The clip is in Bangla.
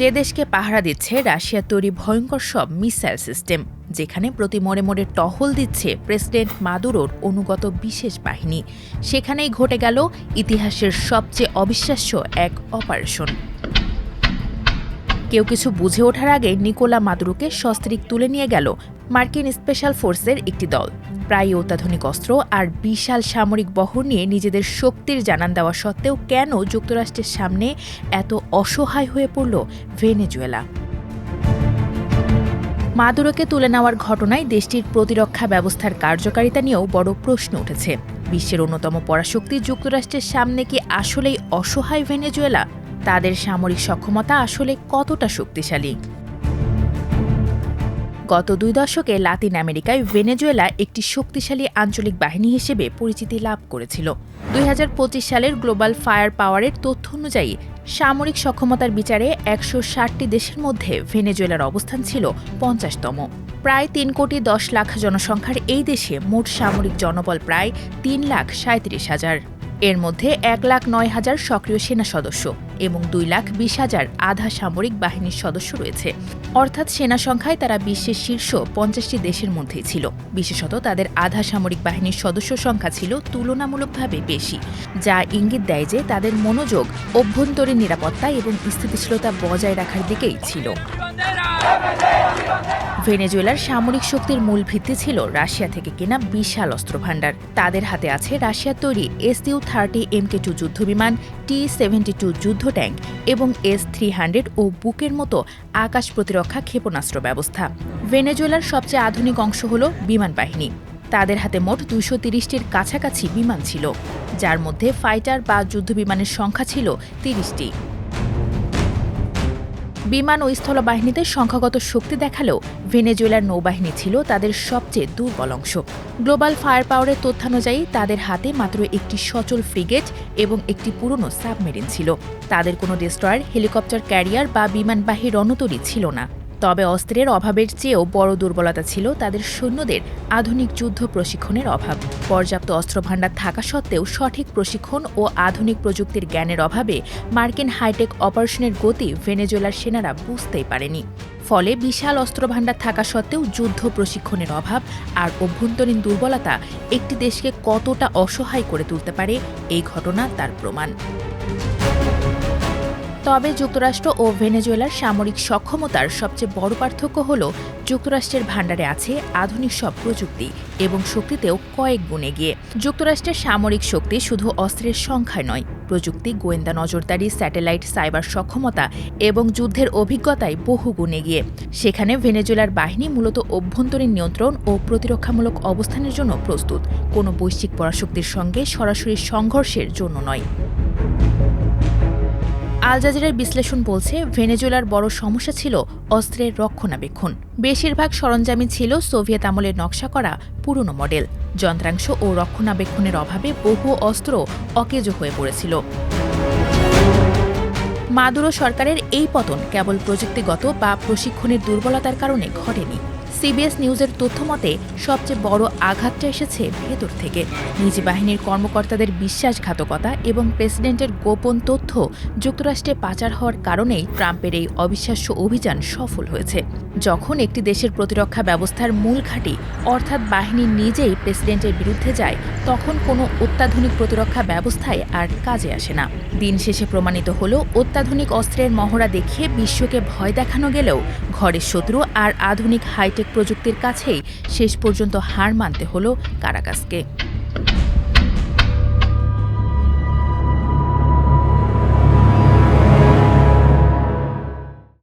যে দেশকে পাহারা দিচ্ছে রাশিয়া তৈরি ভয়ঙ্কর সব মিসাইল সিস্টেম, যেখানে প্রতি মোড়ে মোড়ে টহল দিচ্ছে প্রেসিডেন্ট মাদুরোর অনুগত বিশেষ বাহিনী। সেখানেই ঘটে গেল ইতিহাসের সবচেয়ে অবিশ্বাস্য এক অপারেশন। কেউ কিছু বুঝে ওঠার আগে নিকোলা মাদুরোকে সস্ত্রিক তুলে নিয়ে গেল মার্কিন স্পেশাল ফোর্সের একটি দল। প্রায় অত্যাধুনিক অস্ত্র আর বিশাল সামরিক বহর নিয়ে নিজেদের শক্তির জানান দেওয়া সত্ত্বেও কেন যুক্তরাষ্ট্রের সামনে এত অসহায় হয়ে পড়ল ভেনেজুয়েলা? মাদুরোকে তুলে নেওয়ার ঘটনায় দেশটির প্রতিরক্ষা ব্যবস্থার কার্যকারিতা নিয়েও বড় প্রশ্ন উঠেছে। বিশ্বের অন্যতম পরাশক্তি যুক্তরাষ্ট্রের সামনে কি আসলেই অসহায় ভেনেজুয়েলা? তাদের সামরিক সক্ষমতা আসলে কতটা শক্তিশালী? গত দুই দশকে লাতিন আমেরিকায় ভেনেজুয়েলা একটি শক্তিশালী আঞ্চলিক বাহিনী হিসেবে পরিচিতি লাভ করেছিল। দুই হাজার পঁচিশ সালের গ্লোবাল ফায়ার পাওয়ারের তথ্য অনুযায়ী, সামরিক সক্ষমতার বিচারে একশো ষাটটি দেশের মধ্যে ভেনেজুয়েলার অবস্থান ছিল পঞ্চাশতম। প্রায় তিন কোটি দশ লাখ জনসংখ্যার এই দেশে মোট সামরিক জনবল প্রায় তিন লাখ সাঁত্রিশ হাজার। এর মধ্যে এক লাখ নয় হাজার সক্রিয় সেনা সদস্য। এবং দুই লাখ বিশ হাজার আধা সামরিক বাহিনীর সদস্য রয়েছে। অর্থাৎ সেনা সংখ্যায় তারা বিশ্বের শীর্ষ পঞ্চাশটি দেশের মধ্যেই ছিল। বিশেষত তাদের আধা সামরিক বাহিনীর সদস্য সংখ্যা ছিল তুলনামূলকভাবে বেশি, যা ইঙ্গিত দেয় যে তাদের মনোযোগ, অভ্যন্তরীণ নিরাপত্তা এবং স্থিতিশীলতা বজায় রাখার দিকেই ছিল। ভেনেজুয়েলার সামরিক শক্তির মূল ভিত্তি ছিল রাশিয়া থেকে কেনা বিশাল অস্ত্রভাণ্ডার। তাদের হাতে আছে রাশিয়ার তৈরি S U thirty MK two যুদ্ধবিমান, টি সেভেন্টি টু যুদ্ধ ট্যাঙ্ক এবং এস থ্রি হান্ড্রেড ও বুকের মতো আকাশ প্রতিরক্ষা ক্ষেপণাস্ত্র ব্যবস্থা। ভেনেজুয়েলার সবচেয়ে আধুনিক অংশ হল বিমান বাহিনী। তাদের হাতে মোট দুশো তিরিশটির কাছাকাছি বিমান ছিল, যার মধ্যে ফাইটার বা যুদ্ধবিমানের সংখ্যা ছিল তিরিশটি। বিমান ও স্থলবাহিনীতে সংখ্যাগত শক্তি দেখালেও ভেনেজুয়েলার নৌবাহিনী ছিল তাদের সবচেয়ে দুর্বল অংশ। গ্লোবাল ফায়ার পাওয়ারের তথ্যানুযায়ী তাদের হাতে মাত্র একটি সচল ফ্রিগেট এবং একটি পুরনো সাবমেরিন ছিল। তাদের কোনো ডেস্ট্রয়ার, হেলিকপ্টার ক্যারিয়ার বা বিমানবাহী রণতরী ছিল না। তবে অস্ত্রের অভাবের চেয়েও বড় দুর্বলতা ছিল তাদের সৈন্যদের আধুনিক যুদ্ধ প্রশিক্ষণের অভাব। পর্যাপ্ত অস্ত্রভাণ্ডার থাকা সত্ত্বেও সঠিক প্রশিক্ষণ ও আধুনিক প্রযুক্তির জ্ঞানের অভাবে মার্কিন হাইটেক অপারেশনের গতি ভেনেজুয়েলার সেনারা বুঝতেই পারেনি। ফলে বিশাল অস্ত্রভাণ্ডার থাকা সত্ত্বেও যুদ্ধ প্রশিক্ষণের অভাব আর অভ্যন্তরীণ দুর্বলতা একটি দেশকে কতটা অসহায় করে তুলতে পারে এই ঘটনা তার প্রমাণ। তবে যুক্তরাষ্ট্র ও ভেনেজুয়েলার সামরিক সক্ষমতার সবচেয়ে বড় পার্থক্য হল, যুক্তরাষ্ট্রের ভাণ্ডারে আছে আধুনিক সব প্রযুক্তি এবং শক্তিতেও কয়েক গুণে গিয়ে যুক্তরাষ্ট্রের সামরিক শক্তি শুধু অস্ত্রের সংখ্যায় নয়, প্রযুক্তি, গোয়েন্দা নজরদারি, স্যাটেলাইট, সাইবার সক্ষমতা এবং যুদ্ধের অভিজ্ঞতায় বহু গুণে গিয়ে সেখানে ভেনেজুয়েলার বাহিনী মূলত অভ্যন্তরীণ নিয়ন্ত্রণ ও প্রতিরক্ষামূলক অবস্থানের জন্য প্রস্তুত, কোনো বৈশ্বিক পরাশক্তির সঙ্গে সরাসরি সংঘর্ষের জন্য নয়। আল জাজিরার বিশ্লেষণ বলছে, ভেনেজুয়েলার বড় সমস্যা ছিল অস্ত্রের রক্ষণাবেক্ষণ। বেশিরভাগ সরঞ্জামই ছিল সোভিয়েত আমলের নকশা করা পুরনো মডেল। যন্ত্রাংশ ও রক্ষণাবেক্ষণের অভাবে বহু অস্ত্র অকেজো হয়ে পড়েছিল। মাদুরো সরকারের এই পতন কেবল প্রযুক্তিগত বা প্রশিক্ষণের দুর্বলতার কারণে ঘটেনি। সিবিএস নিউজের তথ্য মতে, সবচেয়ে বড় আঘাতটা এসেছে ভেতর থেকে। নিজ বাহিনীর কর্মকর্তাদের বিশ্বাসঘাতকতা এবং প্রেসিডেন্টের গোপন তথ্য যুক্তরাষ্ট্রে পাচার হওয়ার কারণেই ট্রাম্পের এই অবিশ্বাস্য অভিযান সফল হয়েছে। যখন একটি দেশের প্রতিরক্ষা ব্যবস্থার মূল ঘাঁটি, অর্থাৎ বাহিনী নিজেই প্রেসিডেন্টের বিরুদ্ধে যায়, তখন কোনো অত্যাধুনিক প্রতিরক্ষা ব্যবস্থায় আর কাজে আসে না। দিন শেষে প্রমাণিত হল, অত্যাধুনিক অস্ত্রের মহড়া দেখিয়ে বিশ্বকে ভয় দেখানো গেলেও ঘরের শত্রু আর আধুনিক হাইটেক প্রযুক্তির কাছেই শেষ পর্যন্ত হার মানতে হল কারাকাসকে।